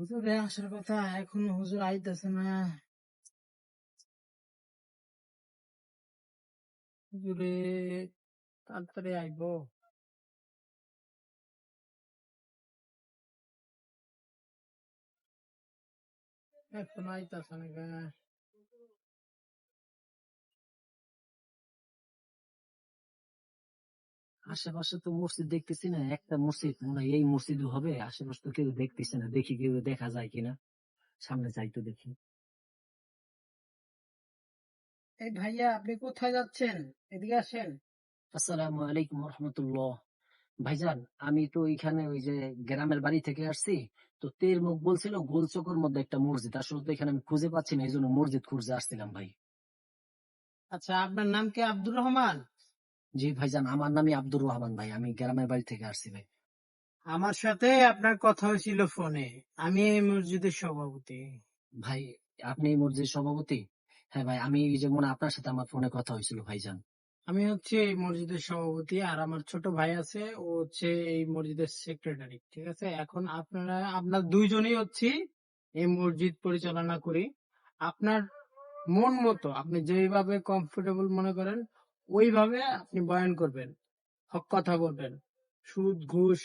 হুজুরে আসার কথা এখন হুজুর আইতেছে না। হুজুরে তাড়াতাড়ি আইব। এখন আইতেছে না আশেপাশে তো মসজিদ দেখতেছি না একটা মসজিদ মনে এই মসজিদ হবে আশেপাশে তো কেউ দেখতেছে না দেখি কেউ দেখা যায় কিনা সামনে যাই তো দেখি। এই ভাইয়া আপনি কোথায় যাচ্ছেন? এদিকে আসেন। আসসালামু আলাইকুম রহমতুল্লাহ ভাইজান আমি তো এখানে ওই যে গ্রামের বাড়ি থেকে আসছি তো তের মুখ বলছিল গোলচকের মধ্যে একটা মসজিদ আসলে তো এখানে আমি খুঁজে পাচ্ছি না এই জন্য মসজিদ খুঁজে আসছিলাম ভাই। আচ্ছা আপনার নাম কি আব্দুর রহমান? জি ভাইজান আমার নামই আব্দুর রহমান ভাই আমি গ্রামের বাড়ি থেকে আসছি ভাই। আমার সাথে আপনার কথা হয়েছিল ফোনে। আমি এই মসজিদের সভাপতি। ভাই আপনি এই মসজিদের সভাপতি? হ্যাঁ ভাই আমি এই যে মনে আপনার সাথে আমার ফোনে কথা হয়েছিল ভাইজান। আমি হচ্ছে এই মসজিদের সভাপতি আর আমার ছোট ভাই আছে ও হচ্ছে এই মসজিদের সেক্রেটারি ঠিক আছে? এখন আপনারা আপনার দুইজনই হচ্ছে এই মসজিদ পরিচালনা করি। আপনার মন মতো আপনি যেভাবে কমফোর্টেবল মনে করেন ওইভাবে আপনি বয়ান করবেন, হক কথা বলবেন, সুদ, ঘুষ,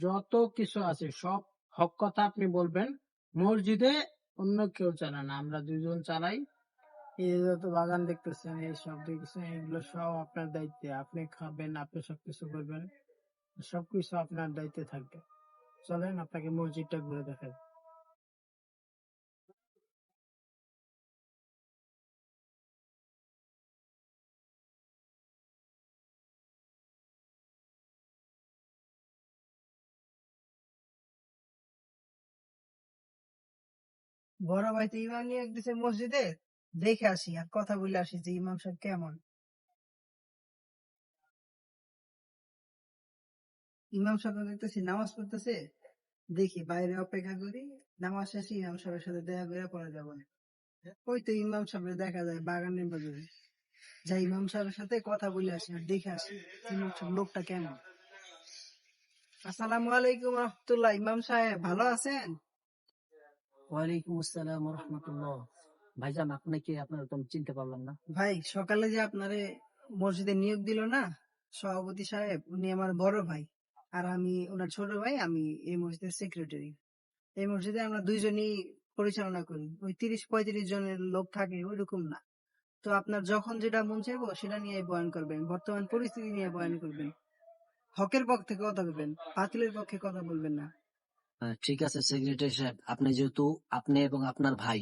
যত কিছু আছে, সব হক কথা আপনি বলবেন। মসজিদে অন্য কেউ চালায় না, আমরা দুজন চালাই। এই যত বাগান দেখতেছেন, এই সব দেখতেছেন, এগুলো সব আপনার দায়িত্বে। আপনি খাবেন, আপনি সবকিছু করবেন, সবকিছু আপনার দায়িত্বে থাকবে। চলেন, আপনাকে মসজিদটা ঘুরে দেখাই। বড় ভাই তো ইমাম নিয়ে গেছে মসজিদে, দেখে আসি আর কথা বলে আসি যে ইমাম সাহেব কেমন। ইমাম সাহেব দেখতেছি নামাজ পড়তেছে, দেখি বাইরে অপেক্ষা করি, নামাজ শেষে ইমাম সাহেবের সাথে দেখা করে পরে যাব। ওই তো ইমাম সাহেবের দেখা যায় বাগানের বাজারে। যাই ইমাম সাহেবের সাথে কথা বলে আসি আর দেখে আসি ইমাম সাহেব লোকটা কেমন। আসসালামু আলাইকুম রহমতুল্লাহ, ইমাম সাহেব ভালো আছেন? ওয়ালাইকুম আসসালাম রহমতুল্লাহ আপনাকে আপনার তো চিনতে পারলাম না। ভাই, সকালে যে আপনারে মসজিদে নিয়োগ দিল না, সভাপতি সাহেব, উনি আমার বড় ভাই। আর আমি, ওনার ছোট ভাই, আমি এই মসজিদের সেক্রেটারি এই মসজিদে আমরা দুইজনই পরিচালনা করি। ওই তিরিশ পঁয়ত্রিশ জনের লোক থাকে, ওইরকম না। তো আপনার যখন যেটা মন চাইব, সেটা নিয়ে বয়ান করবেন। বর্তমান পরিস্থিতি নিয়ে বয়ান করবেন। হকের পক্ষে কথা বলবেন, বাতিলের পক্ষে কথা বলবেন না। ঠিক আছে সেক্রেটারি সাহেব, আপনি যেহেতু, আপনি এবং আপনার ভাই,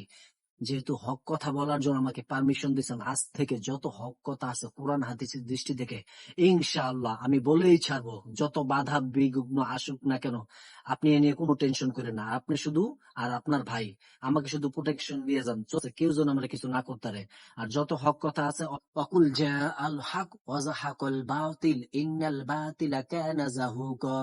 যেহেতু হক কথা বলার জন্য আমাকে পারমিশন দিয়েছেন, আজ থেকে যত হক কথা আছে, কোরআন, হাদিসের দৃষ্টি থেকে ইনশাআল্লাহ আমি বলেই ছাড়বো, যত বাধা বিঘ্ন আসুক না কেন, আপনি এ নিয়ে কোনো টেনশন করেন না। আপনি শুধু আর আপনার ভাই, আমাকে শুধু প্রোটেকশন দিয়ে যান কেউ যেন আমরা কিছু না করতে পারে। আর যত হক কথা আছে, অকুল জা আল হক ওয়াজাহাকুল বাতিল, ইন্নাল বাতিলা কানা জাহুকা।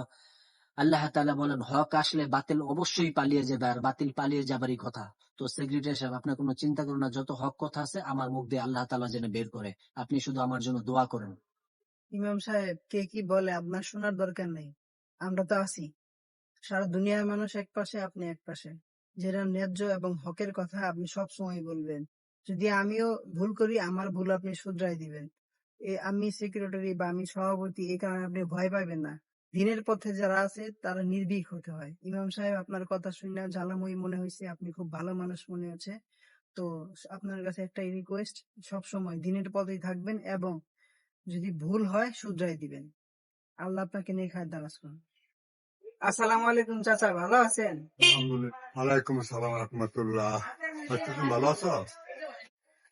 আল্লাহ তাআলা বলেন, হক আসলে বাতিল অবশ্যই পালিয়ে যাবে আর বাতিল পালিয়ে যাবারই কথা। তো সেক্রেটারি সাহেব আপনার কোনো চিন্তা করুন না, যত হক কথা আছে আমার মুখ দিয়ে আল্লাহ তাআলা যেন বের করে। আপনি শুধু আমার জন্য দোয়া করেন। ইমাম সাহেব, কে কি বলে আপনার শোনার দরকার নেই। আমরা তো আছি। সারা দুনিয়ার মানুষ এক পাশে, আপনি এক পাশে। যেটা ন্যায্য এবং হকের কথা আপনি সব সময় বলবেন। যদি আমিও ভুল করি, আমার ভুল আপনি শুধরাই দিবেন। আমি সেক্রেটারি বা আমি সভাপতি এই কারণে আপনি ভয় পাবেন না। দিনের পথে যারা আছে, তারা নির্ভীক হতে হয়। ইমাম সাহেব, আপনার কথা শুনে জ্বালাময়ী মনে হয়েছে, আপনি খুব ভালো মানুষ মনে হচ্ছে। তো আপনার কাছে একটাই রিকোয়েস্ট সব সময় দিনের পথেই থাকবেন এবং যদি ভুল হয়, শুধরাই দিবেন। আল্লাহ আপনাকে নিয়ে খায় দারাজ করুন। আসসালামু আলাইকুম চাচা, ভালো আছেন? ওয়ালাইকুম আসসালাম রহমতুল্লাহ। আচ্ছা ভালো আছো?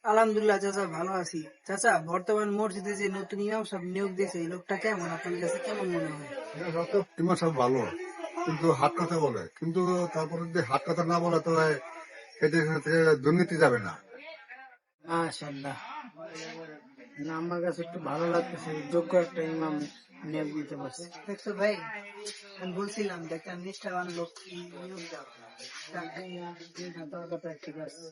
আলহামদুলিল্লাহ চাচা ভালো আছি। চাচা বর্তমান মসজিদে যে নতুন ইমাম সাহেব নিয়োগ দিয়েছে এই লোকটা কেমন? আপনার কাছে কেমন মনে হয়? তোমার সব ভালো কিন্তু হাত কথা বলে। কিন্তু তারপরে যদি হাত কথা না বলে তো এদের সাথে দুর্নীতি যাবে না। মাশাল্লাহ না আমার কাছে একটু ভালো লাগতেছে যোগ্য একটা ইমাম নিয়োগ দিতে পারছে। দেখছ ভাই আমি বলছিলাম যে একটা নিষ্ঠাবান লোক নিয়োগ দাও দরকারটা ঠিক আছে।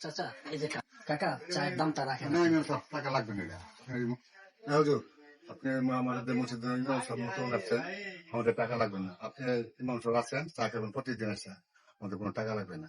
চাচা এই যে কা- কাকা চায়ের দামটা রাখেন না না সব টাকা লাগবে না এটা। এই, এই হুজুর, আপনি আমাদের টাকা লাগবে না। আপনি চা খাবেন প্রতিদিন কোনো টাকা লাগবে না।